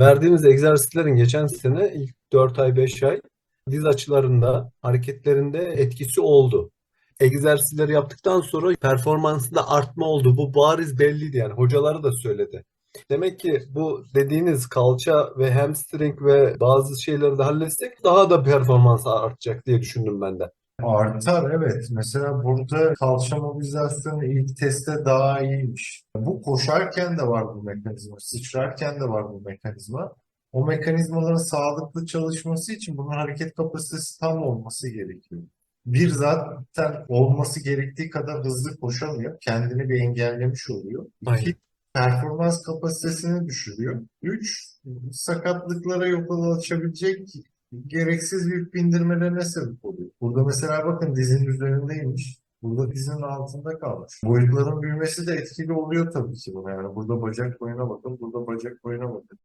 Verdiğimiz egzersizlerin geçen sene ilk 4 ay 5 ay diz açılarında hareketlerinde etkisi oldu. Egzersizleri yaptıktan sonra performansında artma oldu. Bu bariz belliydi yani hocaları da söyledi. Demek ki bu dediğiniz kalça ve hamstring ve bazı şeyleri de halletsek daha da performans artacak diye düşündüm ben de. Artar evet. Mesela burada kalça mobilizasyonu ilk testte daha iyiymiş. Bu koşarken de var bu mekanizma, sıçrarken de var bu mekanizma. O mekanizmaların sağlıklı çalışması için bunun hareket kapasitesi tam olması gerekiyor. Bir zaten olması gerektiği kadar hızlı koşamıyor. Kendini bir engellemiş oluyor. Aynen. İki, performans kapasitesini düşürüyor. Üç, sakatlıklara yol açabilecek gereksiz yük bindirmelerine sebep. Burada mesela bakın dizin üzerindeymiş. Burada dizin altında kalmış. Boyutların büyümesi de etkili oluyor tabii ki buna. Yani burada bacak boyuna bakın, burada bacak boyuna bakın.